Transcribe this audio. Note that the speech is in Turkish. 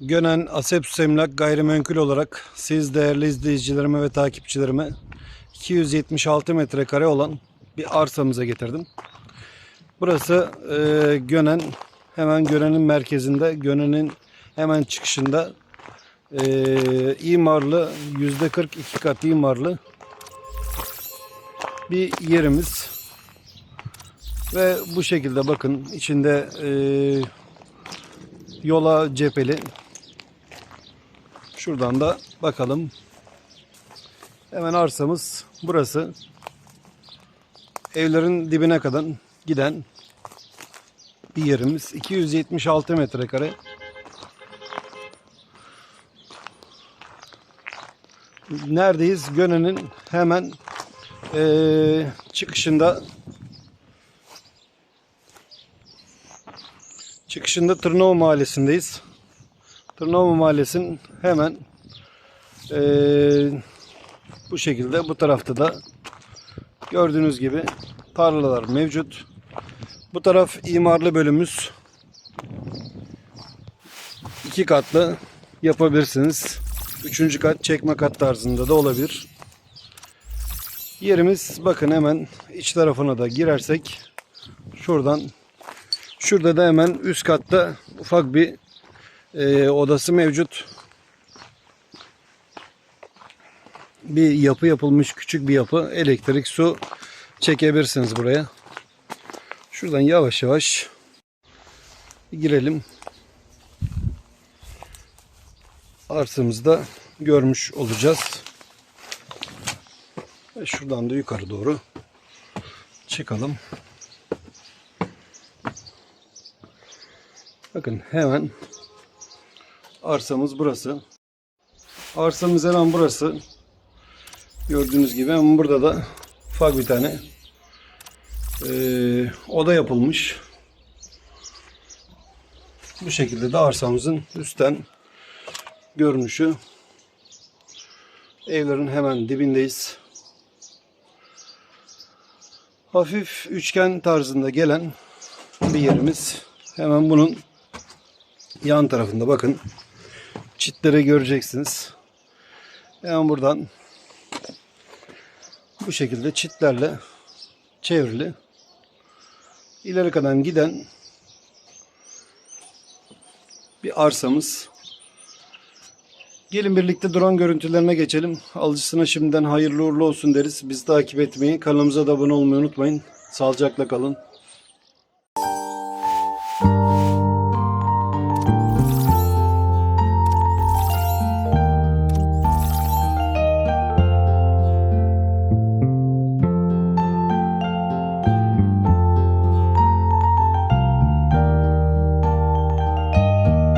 Gönen Asepsus Emlak gayrimenkul olarak siz değerli izleyicilerime ve takipçilerime 276 metrekare olan bir arsamıza getirdim. Burası e, Gönen hemen Gönen'in merkezinde Gönen'in hemen çıkışında e, imarlı %40 iki kat imarlı bir yerimiz ve bu şekilde bakın içinde e, yola cepheli Şuradan da bakalım. Hemen arsamız burası. Evlerin dibine kadar giden bir yerimiz. 276 metrekare. Neredeyiz? Gönen'in hemen eee, çıkışında çıkışında Tırnava Mahallesi'ndeyiz. Tırnava Mahallesi'nin hemen eee, bu şekilde bu tarafta da gördüğünüz gibi tarlalar mevcut. Bu taraf imarlı bölümümüz. iki katlı yapabilirsiniz. Üçüncü kat çekme kat tarzında da olabilir. Yerimiz bakın hemen iç tarafına da girersek şuradan şurada da hemen üst katta ufak bir e, odası mevcut. Bir yapı yapılmış küçük bir yapı. Elektrik, su çekebilirsiniz buraya. Şuradan yavaş yavaş girelim. Arsamızı da görmüş olacağız. Ve şuradan da yukarı doğru çıkalım. Bakın hemen arsamız burası. Arsamız hemen burası. Gördüğünüz gibi hemen burada da ufak bir tane eee, oda yapılmış. Bu şekilde de arsamızın üstten görünüşü. Evlerin hemen dibindeyiz. Hafif üçgen tarzında gelen bir yerimiz. Hemen bunun yan tarafında bakın çitleri göreceksiniz. Hemen buradan bu şekilde çitlerle çevrili ileri kadar giden bir arsamız. Gelin birlikte drone görüntülerine geçelim. Alıcısına şimdiden hayırlı uğurlu olsun deriz. Bizi takip etmeyi, kanalımıza da abone olmayı unutmayın. Sağlıcakla kalın.